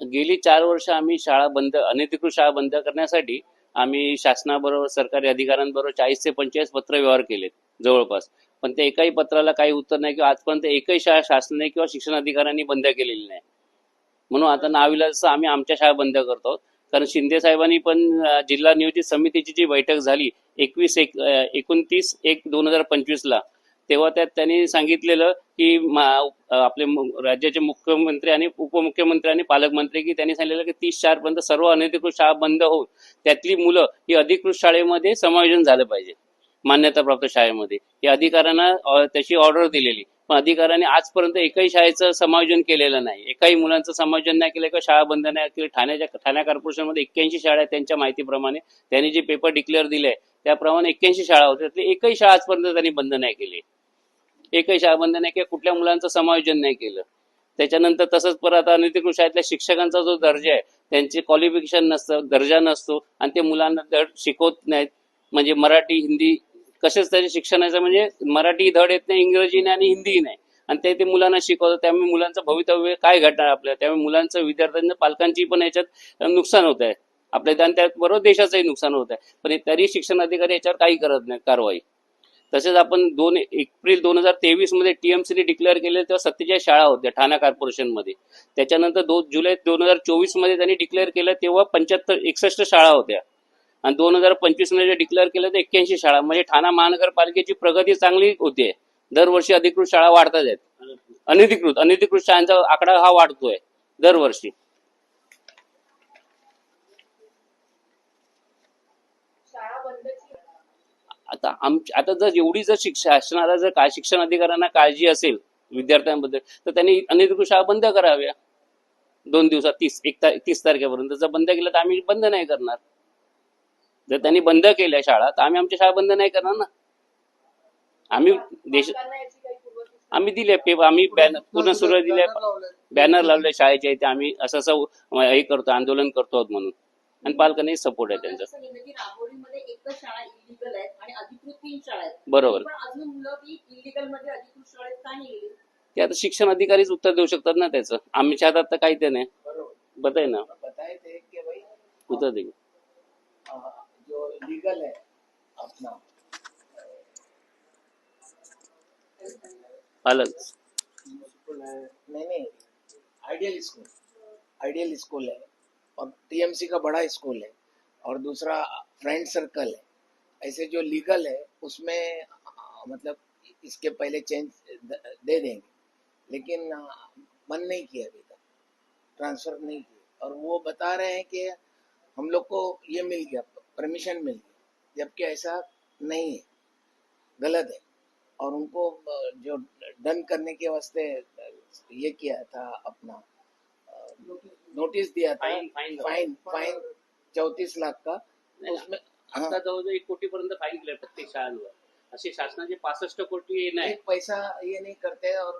गेली चार वर्ष आम्ही शाळा बंद अनधिकृत शाळा बंद करण्यासाठी आम्ही शासनाबरोबर सरकारी अधिकाऱ्यांबरोबर चाळीस ते पंचेचाळीस पत्र व्यवहार केलेत जवळपास. पण त्या एकाही पत्राला काही उत्तर नाही किंवा आजपर्यंत एकही शाळा शासनाने किंवा शिक्षण अधिकाऱ्यांनी बंद केलेली नाही. म्हणून आता नाविलाज आम्ही आमच्या शाळा बंद करतो कारण शिंदे साहेबांनी पण जिल्हा नियोजित समितीची जी बैठक झाली एकवीस एक एकोणतीस एक दोन हजार पंचवीसला तेव्हा त्यात त्यांनी सांगितलेलं की आपले राज्याचे मुख्यमंत्री आणि उपमुख्यमंत्री आणि पालकमंत्री की त्यांनी सांगितलेलं की तीस चार पर्यंत सर्व अनधिकृत शाळा बंद होऊन त्यातली मुलं ही अधिकृत शाळेमध्ये समायोजन झालं पाहिजे मान्यताप्राप्त शाळेमध्ये. या अधिकाऱ्यांना त्याची ऑर्डर दिलेली. पण अधिकाऱ्यांनी आजपर्यंत एकाही शाळेचं समायोजन केलेलं नाही. एकाही मुलांचं समायोजन नाही केलं किंवा शाळा बंद नाही केली. ठाण्याच्या ठाणे कॉर्पोरेशनमध्ये एक्क्याऐंशी शाळा आहेत त्यांच्या माहितीप्रमाणे. त्यांनी जे पेपर डिक्लेअर दिले त्याप्रमाणे एक्क्याऐंशी शाळा होत्या. त्यातली एकही शाळा आजपर्यंत त्यांनी बंद नाही केली. एकही शाळा बंद नाही किंवा कुठल्या मुलांचं समायोजन नाही केलं. त्याच्यानंतर तसंच परत आता अनधिकृत शाळेतल्या शिक्षकांचा जो दर्जा आहे त्यांचे क्वालिफिकेशन नसतं दर्जा नसतो आणि ते मुलांना धड शिकवत नाहीत. म्हणजे मराठी हिंदी कशाच त्याचे शिक्षणाचं म्हणजे मराठी धड येत नाही इंग्रजी नाही आणि हिंदी नाही. आणि ते ते मुलांना शिकवतात त्यामुळे मुलांचं भवितव्य काय घडणार आपल्या त्यामुळे मुलांचं विद्यार्थ्यांचं पालकांची पण याच्यात नुकसान होत आहे. आपल्या आणि त्याचबरोबर देशाचंही नुकसान होत आहे. पण तरी शिक्षण अधिकारी याच्यावर काही करत नाही कारवाई. तसेच आपण दोन एप्रिल दोन हजार तेवीसमध्ये टीएमसीने डिक्लेअर केले तेव्हा सत्तेचाळीस शाळा होत्या ठाणा कॉर्पोरेशनमध्ये त्याच्यानंतर दोन जुलै दोन हजार चोवीसमध्ये त्यांनी डिक्लेअर केलं तेव्हा पंच्याहत्तर एकसष्ट शाळा होत्या. आणि दोन हजार पंचवीसमध्ये डिक्लेअर केलं तर एक्क्याऐंशी शाळा. म्हणजे ठाणा महानगरपालिकेची प्रगती चांगली होते दरवर्षी अधिकृत शाळा वाढतात आहेत अनधिकृत अनधिकृत शाळांचा आकडा हा वाढतोय दरवर्षी शाळा बंदची आता आम आता जर एवढी जर शिक्षा असणारा जर काय शिक्षण अधिकाऱ्यांना काळजी असेल विद्यार्थ्यांबद्दल तर त्यांनी अनधिकृत शाळा बंद कराव्या. दोन दिवसात तीस एक तीस तारखेपर्यंत. जर बंद केलं तर आम्ही बंद नाही करणार. जर त्यांनी बंद केल्या शाळा तर आम्ही आमच्या शाळा बंद नाही करणार ना. आम्ही देश आम्ही दिले पेपर आम्ही बॅनर पूर्ण सुरू दिले बॅनर लावले शाळेच्या इथे. आम्ही असं असं हे करतो आंदोलन करतो आहोत म्हणून. आणि पालकांनी सपोर्ट आहे त्यांचा. बरोबर. पण अजून मुलं ती आता शिक्षण अधिकारीच उत्तर देऊ शकतात ना त्याचं. आमच्या हातात तर काही ते नाही. बरोबर. बताय ना? उत्तर दे. अ, जो लीगल है अपना पालक स्कूल है नहीं नहीं. आइडियल स्कूल आइडियल स्कूल है और टीएमसी का बड़ा स्कूल है और दूसरा फ्रेंड सर्कल है ऐसे जो लीगल है उसमें मतलब इसके पहले चेंज दे देंगे। लेकिन मन नहीं किया अभी तक। ट्रांसफ़र नहीं किया। और वो बता रहे हैं कि हम लोग को ये मिल गया परमिशन मिल गया। जबकि ऐसा नहीं है। गलत है। और उनको जो डन करने के वास्ते ये किया था अपना नोटिस दिया था। फाइन फाइन फाइन चौतीस लाख का। उसमें आता जवळजवळ एक कोटी पर्यंत फाईन दिले प्रत्येक शाळांवर. असे शासनाचे पासष्ट कोटी नाही. एक पैसा ये नहीं करते और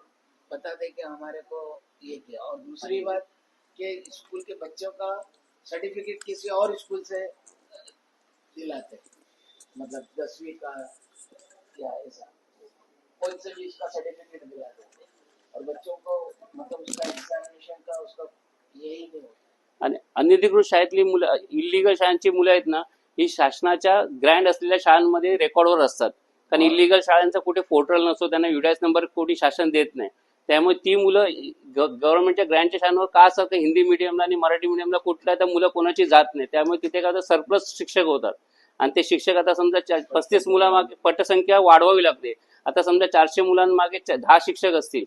बताते कि हमारे को ये किया. और दूसरी बात कि स्कूल के बच्चों का सर्टिफिकेट किसी और स्कूल से दिलाते मतलब दसवीं का या ऐसा। कोई से भी इसका सर्टिफिकेट दिला देते और बच्चों को मतलब उसका एग्जामिनेशन का उसका यही नहीं होता। आणि अनधिकृत शाळेतली मुलं इलिगल शाळांची मुलं आहेत ना ही शासनाच्या ग्रँड असलेल्या शाळांमध्ये रेकॉर्डवर असतात. कारण इलिगल शाळांचा कुठे पोर्टल नसतो त्यांना युडायस नंबर कोणी शासन देत नाही. त्यामुळे ती मुलं गव्हर्नमेंटच्या ग्रँडच्या शाळांवर का असं की हिंदी मिडियमला आणि मराठी मिडियमला कुठल्या त्या मुलं कोणाची जात नाही. त्यामुळे तिथे काय सरप्लस शिक्षक होतात. आणि ते शिक्षक आता समजा पस्तीस मुलामागे पटसंख्या वाढवावी लागते. आता समजा चारशे मुलांमागे दहा शिक्षक असतील.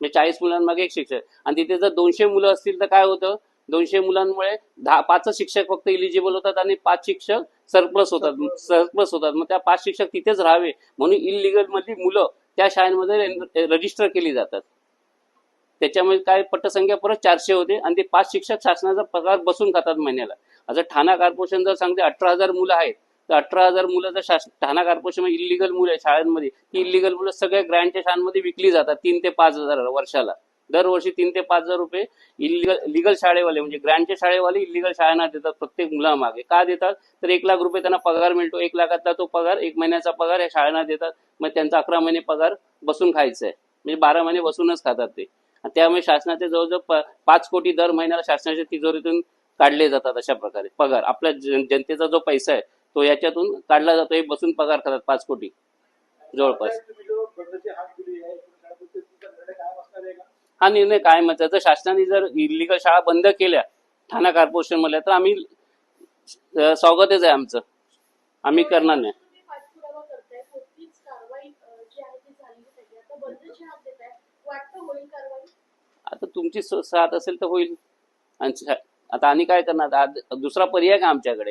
म्हणजे चाळीस मुलांमागे एक शिक्षक. आणि तिथे जर दोनशे मुलं असतील तर काय होतं दोनशे मुलांमुळे दहा पाच शिक्षक फक्त इलिजिबल होतात आणि पाच शिक्षक सरप्लस होतात. सरप्लस होतात. मग त्या पाच शिक्षक तिथेच राहावे म्हणून इलिगल मधली मुलं त्या शाळांमध्ये रजिस्टर केली जातात. त्याच्यामुळे काय पटसंख्या परत चारशे होते आणि ते पाच शिक्षक शासनाचा पगार बसून खातात महिन्याला. आता ठाणा कॉर्पोरेशन जर सांगते अठरा हजार मुलं आहेत तर अठरा हजार मुलं जर शास ठाणा कॉर्पोरेशन इलिगल मुलं आहेत शाळांमध्ये ती इलिगल मुलं सगळ्या ग्रँडच्या शाळांमध्ये विकली जातात तीन ते पाच हजार वर्षाला. दरवर्षी तीन ते पाच हजार रुपये इलिगल लिगल शाळेवाले म्हणजे ग्रँडच्या शाळेवाले इलिगल शाळांना देतात प्रत्येक मुलामागे. का देतात? तर एक लाख रुपये त्यांना पगार मिळतो. एक लाखातला तो पगार एक महिन्याचा पगार या शाळांना देतात. मग त्यांचा अकरा महिने पगार बसून खायचा आहे म्हणजे बारा महिने बसूनच खातात ते. त्यामुळे शासनाचे जवळजवळ पाच कोटी दर महिन्याला शासनाच्या तिजोरीतून काढले जातात अशा प्रकारे. पगार. आपल्या जनतेचा जो पैसा आहे तो याच्यातून काढला जातो. हे बसून पगार खातात पाच कोटी. जवळपास तुम्ही जो बंदची हाक दिली आहे शाळेबद्दल तुमचा निर्णय कायम असणार आहे का हा निर्णय काय म्हणतात जर शासनाने जर इलिगल शाळा बंद केल्या ठाणा कॉर्पोरेशनमध्ये तर आम्ही स्वागतच आहे आमचं. आम्ही करणार नाही. आता तुमची साथ असेल तर होईल. आणि आता आणि काय करणार? दुसरा पर्याय का आमच्याकडे?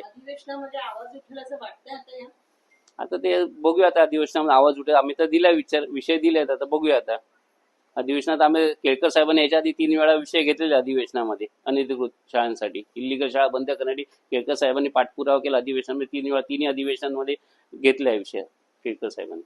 आता ते बघूया आता अधिवेशनामध्ये आवाज उठेल. आम्ही तर दिला विचार विषय दिले आता बघूया आता. अधिवेशनात आम्ही केळकर साहेबांनी याच्या आधी तीन वेळा विषय घेतलेले अधिवेशनामध्ये अनधिकृत शाळांसाठी. इलिगल शाळा बंद करण्यासाठी केळकर साहेबांनी पाठपुरावा केला. अधिवेशनामध्ये तीन वेळा तिन्ही अधिवेशनामध्ये घेतला आहे विषय केळकर साहेबांनी.